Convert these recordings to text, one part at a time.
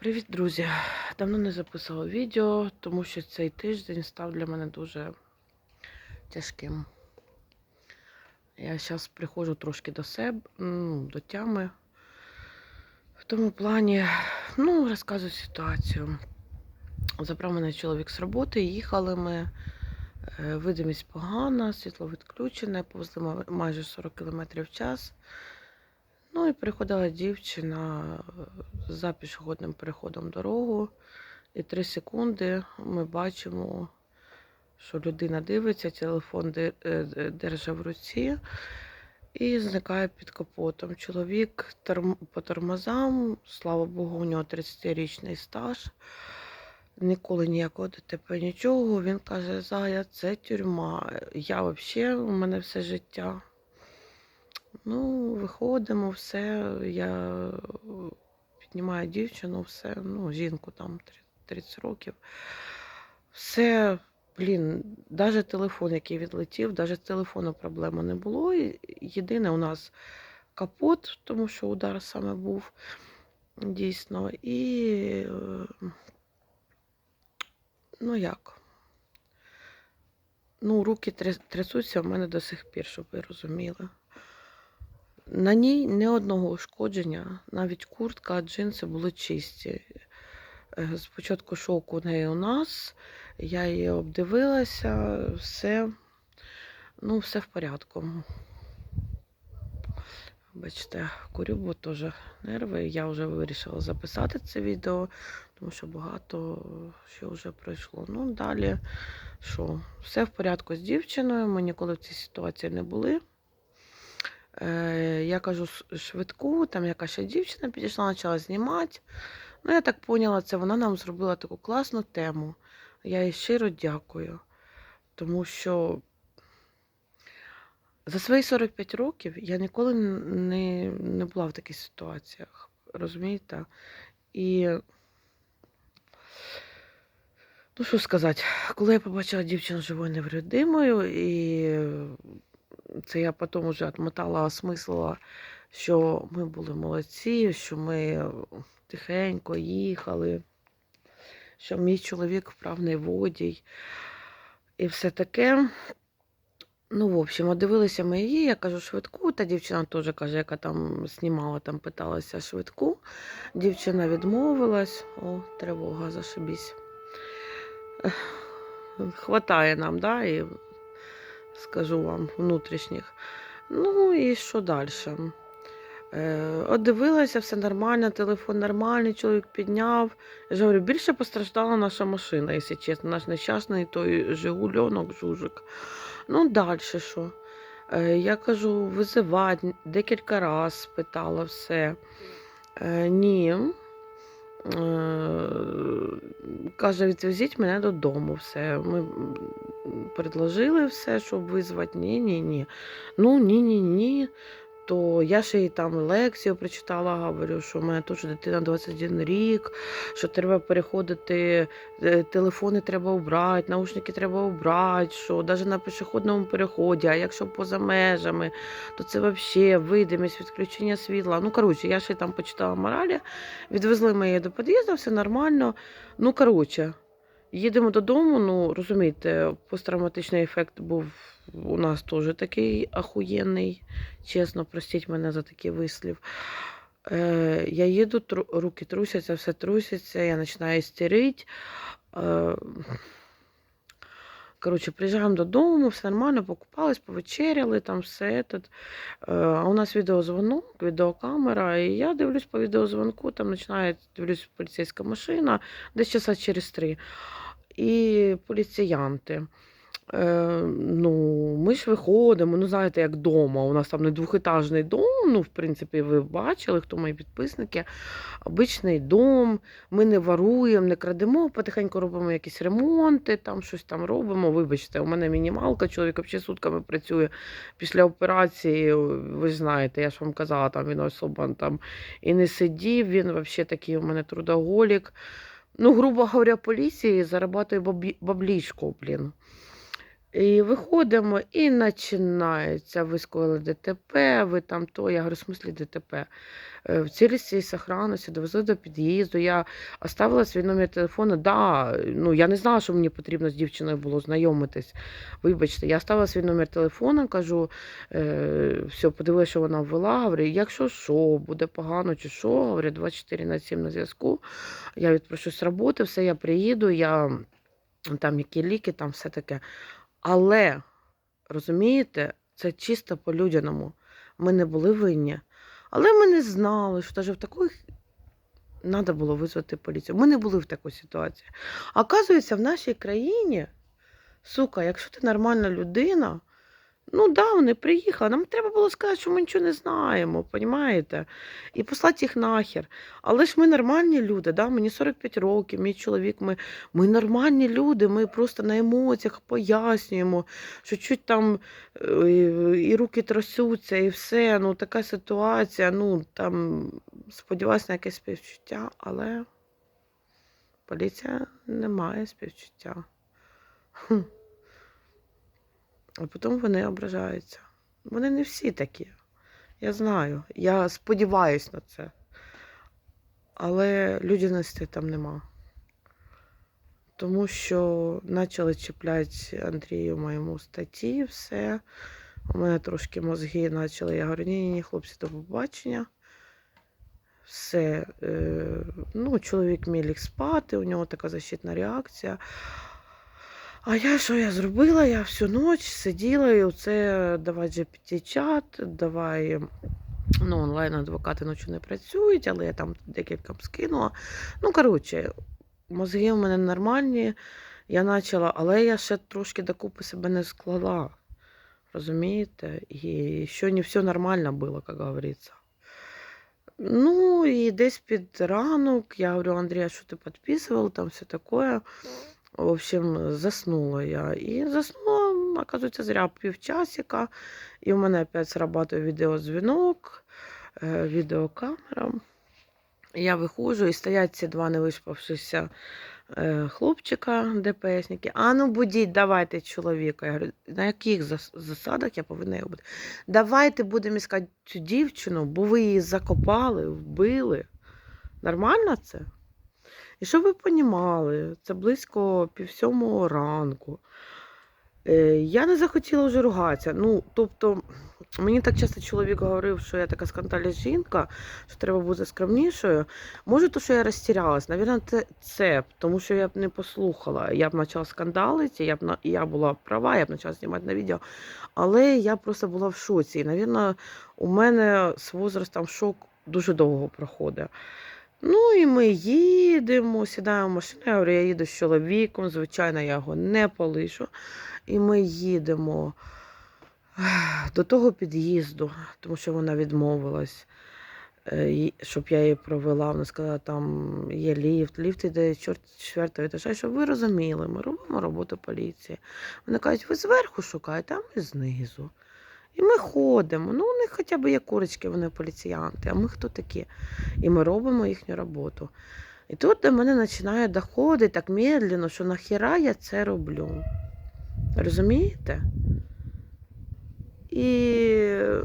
Привіт, друзі! Давно не записувала відео, тому що цей тиждень став для мене дуже тяжким. Я зараз приходжу трошки до себе, ну, до тями. В тому плані, ну, розказую ситуацію. Забрав мене чоловік з роботи, їхали ми. е, Видимість погана, світло відключене, повзли майже 40 км в час. Ну і приходила дівчина е, за пішохідним переходом дорогу. І три секунди ми бачимо, що людина дивиться, телефон е, держить в руці і зникає під капотом. Чоловік по тормозам, слава Богу, у нього 30-річний стаж. Ніколи ніякого ДТП, нічого. Він каже, Зая, це тюрма. Я взагалі, у мене все життя. Ну, виходимо, все. Я піднімаю дівчину, все, ну, жінку там 30 років. Все, блін, навіть телефон, який відлетів, навіть з телефону проблеми не було. Єдине у нас капот, тому що удар саме був дійсно. І е, ну як? Ну, руки трясуться в мене до сих пір, щоб ви розуміли. На ній не одного ушкодження, навіть куртка, джинси були чисті. Е, Спочатку шок у неї у нас, я її обдивилася, все, ну, все в порядку. Бачите, курю, бо теж нерви. Я вже вирішила записати це відео, тому що багато що вже пройшло. Ну, далі, що, все в порядку з дівчиною, ми ніколи в цій ситуації не були. Е, я кажу швидку, там якась дівчина підійшла, почала знімати. Ну, я так поняла, це вона нам зробила таку класну тему. Я їй щиро дякую, тому що за свої 45 років я ніколи не, не була в таких ситуаціях. Розумієте? І ну що сказати, коли я побачила дівчину живою невредимою, і це я потім вже отмотала, осмислила, що ми були молодці, що ми тихенько їхали, що мій чоловік вправний водій і все таке. Ну, в общем, дивилися ми її, я кажу швидку, та дівчина теж каже, яка там знімала, там питалася швидку. Дівчина відмовилась. О, тривога, зашибісь. Хватає нам, да, і скажу вам, внутрішніх. Ну і що далі? Е, от дивилася, все нормально, телефон нормальний, чоловік підняв. Я ж говорю, більше постраждала наша машина, якщо чесно, наш нещасний той Жигульонок, жужик. Ну, далі що? Е, я кажу, визивати, декілька разів питала все. Е, ні. Каже, відвезіть мене додому. Все. Ми предложили все, щоб визвати. Ні, ні. Ну, ні, ні, ні. То я ще й там лекцію прочитала, говорю, що в мене теж дитина 21 рік, що треба переходити, е, телефони треба убрати, наушники треба убрати, що навіть на пішохідному переході, а якщо поза межами, то це взагалі видимість, відключення світла. Ну, коротше, я ще там почитала моралі, відвезли її до під'їзду, все нормально. Ну, коротше, їдемо додому, ну, розумієте, посттравматичний ефект був у нас теж такий ахуєнний. Чесно, простіть мене за такий вислів. Е, я їду, тру- руки трусяться, все трусяться, я починаю істерити. Е, коротше, приїжджаємо додому, все нормально, покупались, повечеряли, там все. Этот. Е, а у нас відеозвонок, відеокамера, і я дивлюсь по відеозвонку, там починає, дивлюсь, поліцейська машина, десь часа через три. І поліціянти. Е, ну, ми ж виходимо, ну, знаєте, як вдома. У нас там не двохетажний дом, ну, в принципі, ви бачили, хто мої підписники. Обичний дом, ми не варуємо, не крадемо, потихеньку робимо якісь ремонти, там щось там робимо. Вибачте, у мене мінімалка, чоловік взагалі сутками працює після операції. Ви ж знаєте, я ж вам казала, там він особо там і не сидів, він взагалі такий у мене трудоголік. Ну, грубо говоря, поліції зарабатує баблі- баблішко, блін. І виходимо, і починається. Ви скоїли ДТП, ви там то. Я говорю, в смислі ДТП. Е, В цілісті і сохранності довезли до під'їзду. Я оставила свій номер телефону. Да, ну я не знала, що мені потрібно з дівчиною було знайомитись. Вибачте, я оставила свій номер телефону, кажу, е, все, подивилася, що вона ввела. Говорю, якщо що, буде погано чи що, говорю, 24 на 7 на зв'язку. Я відпрошусь з роботи, все, я приїду, я там які ліки, там все таке. Але, розумієте, це чисто по-людяному. Ми не були винні. Але ми не знали, що навіть в таких треба було визвати поліцію. Ми не були в такій ситуації. Оказується, в нашій країні, сука, якщо ти нормальна людина, ну да, вони приїхали. Нам треба було сказати, що ми нічого не знаємо, понімаєте? І послати їх нахер. Але ж ми нормальні люди, да? мені 45 років, мій чоловік, ми, ми нормальні люди, ми просто на емоціях пояснюємо, що чуть там е, і руки трясуться, і все. Ну, така ситуація. Ну, там, сподіваюся на якесь співчуття, але поліція не має співчуття. А потім вони ображаються. Вони не всі такі. Я знаю. Я сподіваюся на це. Але людяності там нема. Тому що почали чіпляти Андрію моєму статті, все. У мене трошки мозги почали. Я говорю, ні, ні, хлопці, до побачення. Все. Е, ну, чоловік мій ліг спати, у нього така защитна реакція. А я що я зробила? Я всю ніч сиділа і оце давай GPT-чат, давай. Ну, онлайн-адвокати ночі не працюють, але я там декілька скинула. Ну, коротше, мозги в мене нормальні. Я почала, але я ще трошки докупи себе не склала. Розумієте? І ще не все нормально було, як говориться. Ну, і десь під ранок я говорю, Андрій, а що ти підписував, там все таке. В общем, заснула я. І заснула, оказується, зря півчасика. І у мене опять срабатує відеозвінок, е, відеокамера. Я виходжу і стоять ці два невиспавшися е, хлопчика, ДПСники. А ну будіть, давайте чоловіка. Я говорю, на яких засадах я повинна його бути? Давайте будемо іскати цю дівчину, бо ви її закопали, вбили. Нормально це? І щоб ви понімали, це близько півсьомого ранку. Е, Я не захотіла вже ругатися. Ну, тобто, мені так часто чоловік говорив, що я така скандальна жінка, що треба бути скромнішою. Може, то, що я розтірялась, навірно, це, це, тому що я б не послухала. Я б почала скандалити, я б я була права, я б почала знімати на відео. Але я просто була в шоці. І, навірно, у мене з возрастом шок дуже довго проходить. Ну і ми їдемо, сідаємо в машину. Я говорю, я їду з чоловіком, звичайно, я його не полишу. І ми їдемо до того під'їзду, тому що вона відмовилась, е, щоб я її провела. Вона сказала, там є ліфт, ліфт іде з чор- четвертого етажа, щоб ви розуміли, ми робимо роботу поліції. Вони кажуть, ви зверху шукаєте, а ми знизу. І ми ходимо. Ну, у них хоча б є курочки, вони поліціянти, а ми хто такі? І ми робимо їхню роботу. І тут до мене починає доходити так медленно, що нахіра я це роблю. Розумієте? І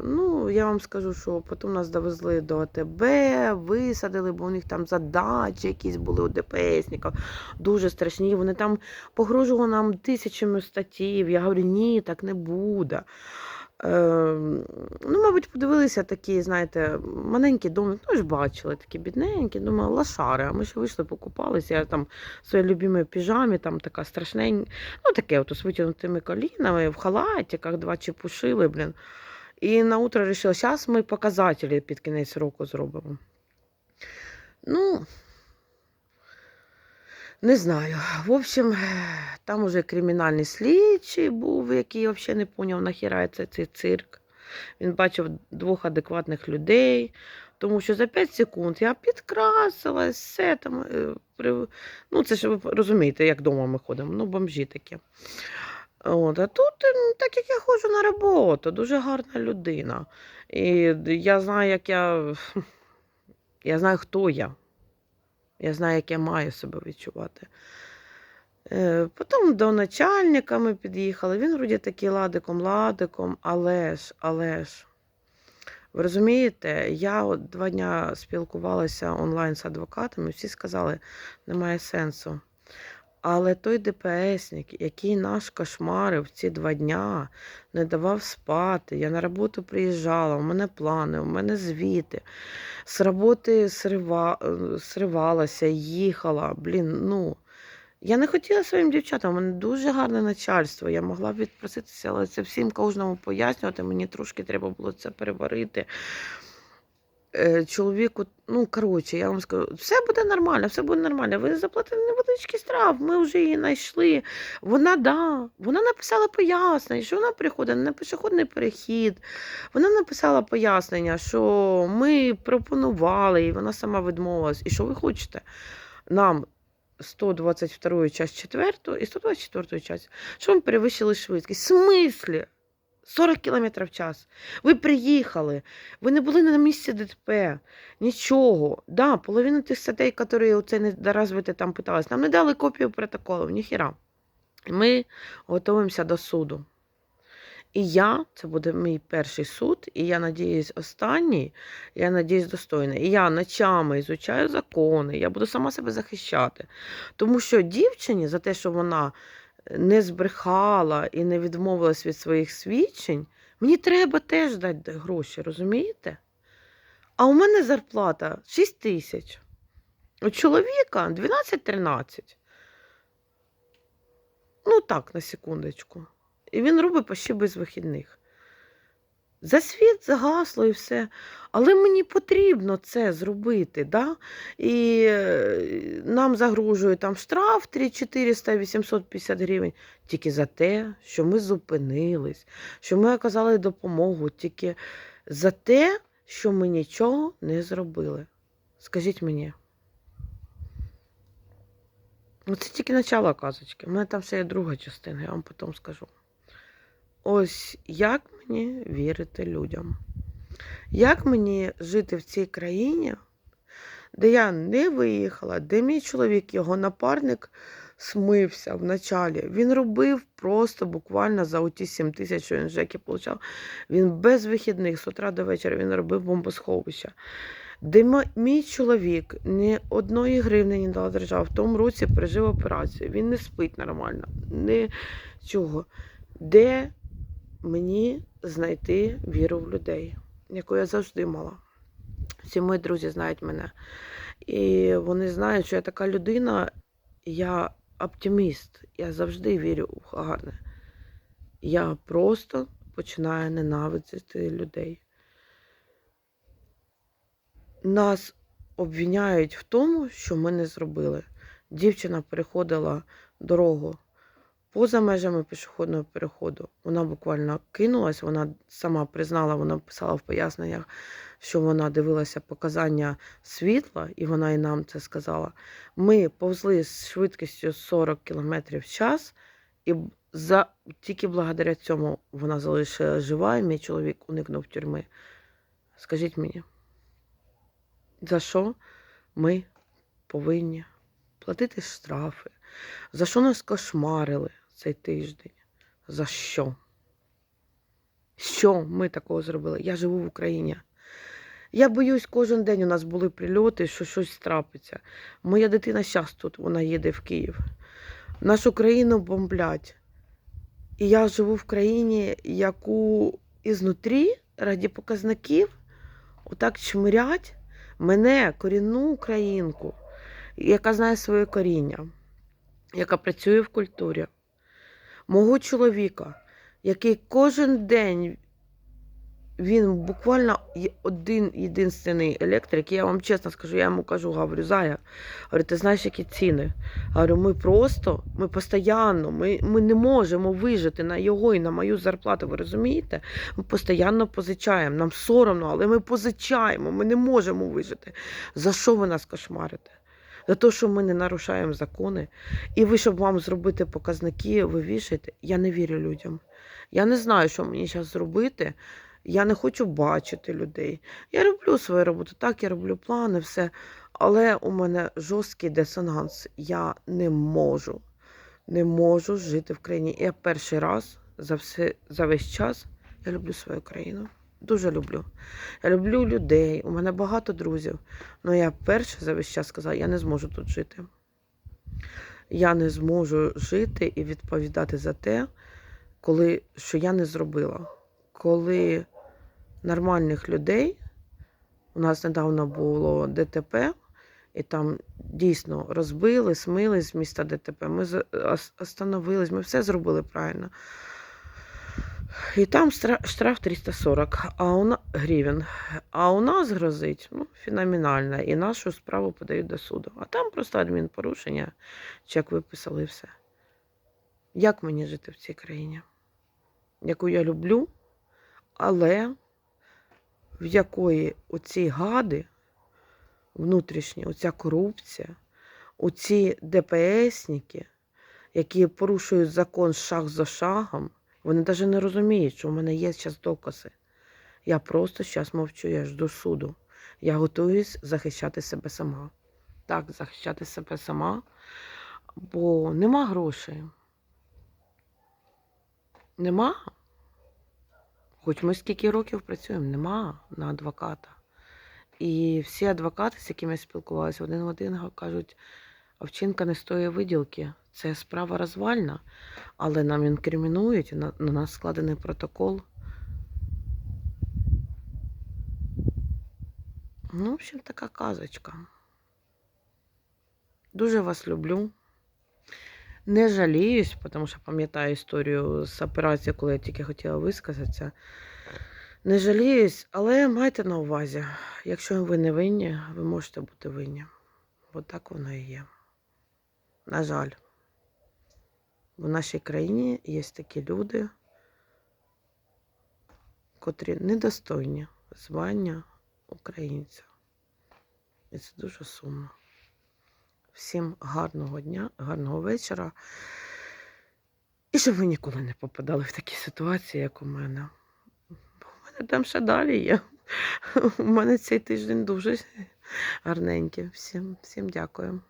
ну, я вам скажу, що потім нас довезли до АТБ, висадили, бо у них там задачі якісь були у ДПСників, дуже страшні. Вони там погрожували нам тисячами статтів. Я говорю, ні, так не буде. Е, ну, мабуть, подивилися такі, знаєте, маленькі доми, ну ж бачили, такі бідненькі, думаю, лошари. А ми ще вийшли, покупалися. Я там в своїй любимій піжамі, там така страшненька, ну таке, от з витягнутими колінами, в халатиках, два чепушили, блін. І на утро вирішила, зараз ми показателі під кінець року зробимо. Ну, не знаю. В общем, там уже кримінальний слідчий був, який взагалі не поняв, нахіра це цей цирк. Він бачив двох адекватних людей, тому що за 5 секунд я підкрасилась, все там. е, Ну, це ж ви розумієте, як вдома ми ходимо, ну, бомжі такі. От, а тут, ем, так як я ходжу на роботу, дуже гарна людина. І я знаю, як я. Я знаю, хто я. Я знаю, як я маю себе відчувати. Е, Потім до начальника ми під'їхали. Він вроді такий ладиком, ладиком, але ж, але ж. Ви розумієте, я от два дня спілкувалася онлайн з адвокатами, всі сказали, немає сенсу. Але той ДПСник, який наш кошмарив ці два дня, не давав спати. Я на роботу приїжджала, у мене плани, у мене звіти. З роботи срива... е, сривалася, їхала. Блін, ну. Я не хотіла своїм дівчатам, у мене дуже гарне начальство. Я могла б відпроситися, але це всім кожному пояснювати. Мені трошки треба було це переварити. Е, Чоловіку, ну коротше, я вам скажу, все буде нормально, все буде нормально. Ви заплатили невеличкий штраф, ми вже її знайшли. Вона да, вона написала пояснення, що вона приходить на пішохідний перехід. Вона написала пояснення, що ми пропонували, і вона сама відмовилась. І що ви хочете? Нам 122 часть 4 і 124 часть, що ми перевищили швидкість. В смислі? 40 км в час. Ви приїхали, ви не були на місці ДТП, нічого. Да, половина тих статей, які оце недоразвити там питались, нам не дали копію протоколу, ніхіра. Ми готуємося до суду. І я, це буде мій перший суд, і я надіюсь, останній, я надіюсь, достойний. І я ночами ізучаю закони, я буду сама себе захищати. Тому що дівчині за те, що вона не збрехала і не відмовилась від своїх свідчень, мені треба теж дати гроші, розумієте? А у мене зарплата 6 тисяч. У чоловіка 12-13. Ну так, на секундочку. І він робить почти без вихідних. За світ, за гасло і все. Але мені потрібно це зробити. Да? І е, нам загрожує там штраф 3400 850 гривень тільки за те, що ми зупинились, що ми оказали допомогу, тільки за те, що ми нічого не зробили. Скажіть мені. Це тільки начало казочки. У мене там ще є друга частина, я вам потім скажу. Ось як мені вірити людям? Як мені жити в цій країні, де я не виїхала, де мій чоловік, його напарник, смився в началі. Він робив просто буквально за оті 7 тисяч, що він в Жекі получав. Він без вихідних з утра до вечора він робив бомбосховища. Де мій чоловік ні одної гривни не дала держава, в тому році пережив операцію. Він не спить нормально, нічого. Де мені знайти віру в людей, яку я завжди мала. Всі мої друзі знають мене. І вони знають, що я така людина, я оптиміст. Я завжди вірю в гарне. Я просто починаю ненавидіти людей. Нас обвиняють в тому, що ми не зробили. Дівчина переходила дорогу поза межами пішохідного переходу. Вона буквально кинулась, вона сама признала, вона писала в поясненнях, що вона дивилася показання світла, і вона і нам це сказала. Ми повзли з швидкістю 40 км в час, і за, тільки благодаря цьому вона залишила жива, і мій чоловік уникнув тюрми. Скажіть мені, за що ми повинні платити штрафи? За що нас кошмарили цей тиждень? За що? Що ми такого зробили? Я живу в Україні. Я боюсь, кожен день у нас були прильоти, що щось трапиться. Моя дитина зараз тут, вона їде в Київ. Нашу країну бомблять. І я живу в країні, яку ізнутрі, раді показників, отак чмирять мене, корінну українку, яка знає своє коріння, яка працює в культурі. Мого чоловіка, який кожен день він буквально один єдинственний електрик. Я вам чесно скажу, я йому кажу, говорю, Зая, говорю, ти знаєш, які ціни? Говорю, ми просто, ми постійно, ми, ми не можемо вижити на його і на мою зарплату. Ви розумієте? Ми постійно позичаємо. Нам соромно, але ми позичаємо, ми не можемо вижити. За що ви нас кошмарите? За те, що ми не нарушаємо закони. І ви, щоб вам зробити показники, ви вішаєте. Я не вірю людям. Я не знаю, що мені зараз зробити. Я не хочу бачити людей. Я роблю свою роботу, так, я роблю плани, все. Але у мене жорсткий дисонанс. Я не можу не можу жити в країні. Я перший раз за, все, за весь час я люблю свою країну. Дуже люблю. Я люблю людей. У мене багато друзів. Але я перше за весь час сказала, я не зможу тут жити. Я не зможу жити і відповідати за те, коли, що я не зробила. Коли нормальних людей, у нас недавно було ДТП, і там дійсно розбили, смили з міста ДТП. Ми остановились, ми все зробили правильно. І там штраф 340 а у на... гривень. А у нас грозить ну, феноменально. І нашу справу подають до суду. А там просто адмінпорушення, чек виписали і все. Як мені жити в цій країні? Яку я люблю, але в якої оці гади внутрішні, оця корупція, оці ДПСники, які порушують закон шаг за шагом, вони навіть не розуміють, що в мене є зараз докази. Я просто зараз мовчу, я жду суду. Я готуюсь захищати себе сама. Так, захищати себе сама, бо нема грошей. Нема. Хоч ми скільки років працюємо, нема на адвоката. І всі адвокати, з якими я спілкувалася, один в один кажуть, овчинка не стоїть виділки. Це справа розвальна, але нам інкримінують, на, на нас складений протокол. Ну, в общем, така казочка. Дуже вас люблю. Не жаліюсь, тому що пам'ятаю історію з операції, коли я тільки хотіла висказатися. Не жаліюсь, але майте на увазі, якщо ви не винні, ви можете бути винні. Бо так воно і є. На жаль, в нашій країні є такі люди, котрі недостойні звання українця. І це дуже сумно. Всім гарного дня, гарного вечора. І щоб ви ніколи не попадали в такі ситуації, як у мене. Бо у мене там ще далі є. У мене цей тиждень дуже гарненький. Всім, всім дякую.